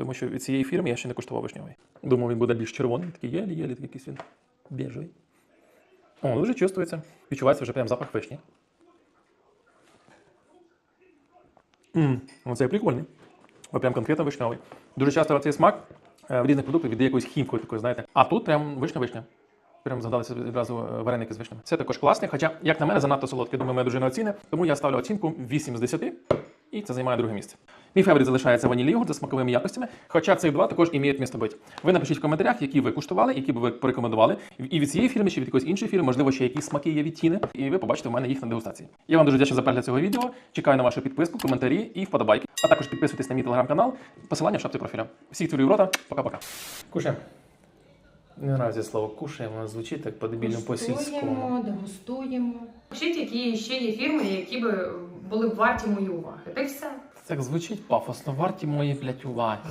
Тому що від цієї фірми я ще не куштував вишньовий. Думав, він буде більш червоний, такий єлі-єлі, такий якийсь він біжевий. О, дуже чувствується. Відчувається вже прям запах вишні. Ммм, оцей прикольний. Ось прям конкретно вишневий. Дуже часто цей смак е, в різних продуктах віддає якоюсь хімкою такою, знаєте. А тут прям вишня-вишня. Прям згадалися відразу е, вареники з вишнями. Це також класний, хоча, як на мене, занадто солодкий. Думаю, моя дружина оціни. Тому я ставлю оцінку 8 з 10, і це займає друге місце. Мій фаворит залишається ванілі йогурт за смаковими якостями, хоча цих два також іміють місто бути. Ви напишіть в коментарях, які ви куштували, які б ви порекомендували. І від цієї фірми, чи від якоїсь іншої фірми, можливо, ще якісь смаки є від тіни, і ви побачите в мене їх на дегустації. Я вам дуже дякую за перегляд цього відео. Чекаю на вашу підписку, коментарі і вподобайки. А також підписуйтесь на мій телеграм-канал. Посилання в шапці профіля. Всіх цілую в рота. Пока-пока. Кушаємо. Не нравиться слово кушаємо, воно звучить так по-дебільному Куштуємо, дегустуємо. Пишіть, які ще є фірми, які би були б варті моєї уваги. Та й все. Так звучить пафосно, варті мої, блядь, уваги.